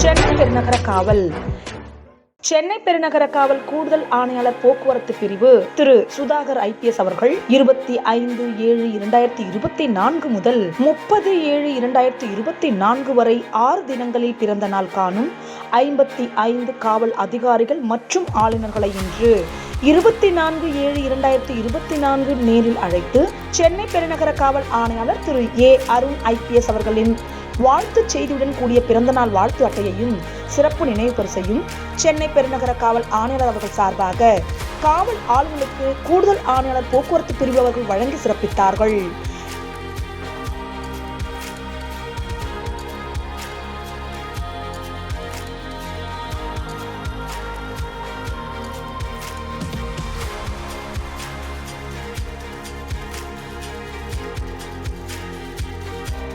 சென்னை பெருநகர காவல். சென்னை பெருநகர காவல் கூடுதல் ஆணையாளர் போக்குவரத்து பிரிவு திரு சுதாகர் ஐபிஎஸ் அவர்கள் இருபத்தி ஐந்து ஏழு இரண்டாயிரத்தி இருபத்தி நான்கு முதல் முப்பது ஏழு இரண்டாயிரத்தி இருபத்தி நான்கு வரை ஆறு தினங்களில் பிறந்த நாள் காணும் ஐம்பத்தி ஐந்து காவல் அதிகாரிகள் மற்றும் ஆளுநர்களை இன்று இருபத்தி நான்கு ஏழு இரண்டாயிரத்தி இருபத்தி நான்கு நேரில் அழைத்து சென்னை பெருநகர காவல் ஆணையாளர் திரு ஏ அருண் ஐபிஎஸ் அவர்களின் வாழ்த்துச் செய்தியுடன் கூடிய பிறந்தநாள் வாழ்த்து அட்டையையும் சிறப்பு நினைவு பரிசையும் சென்னை பெருநகர காவல் ஆணையாளர் அவர்கள் சார்பாக காவல் ஆளுநருக்கு கூடுதல் ஆணையாளர் போக்குவரத்து பிரிவு அவர்கள் வழங்கி சிறப்பித்தார்கள்.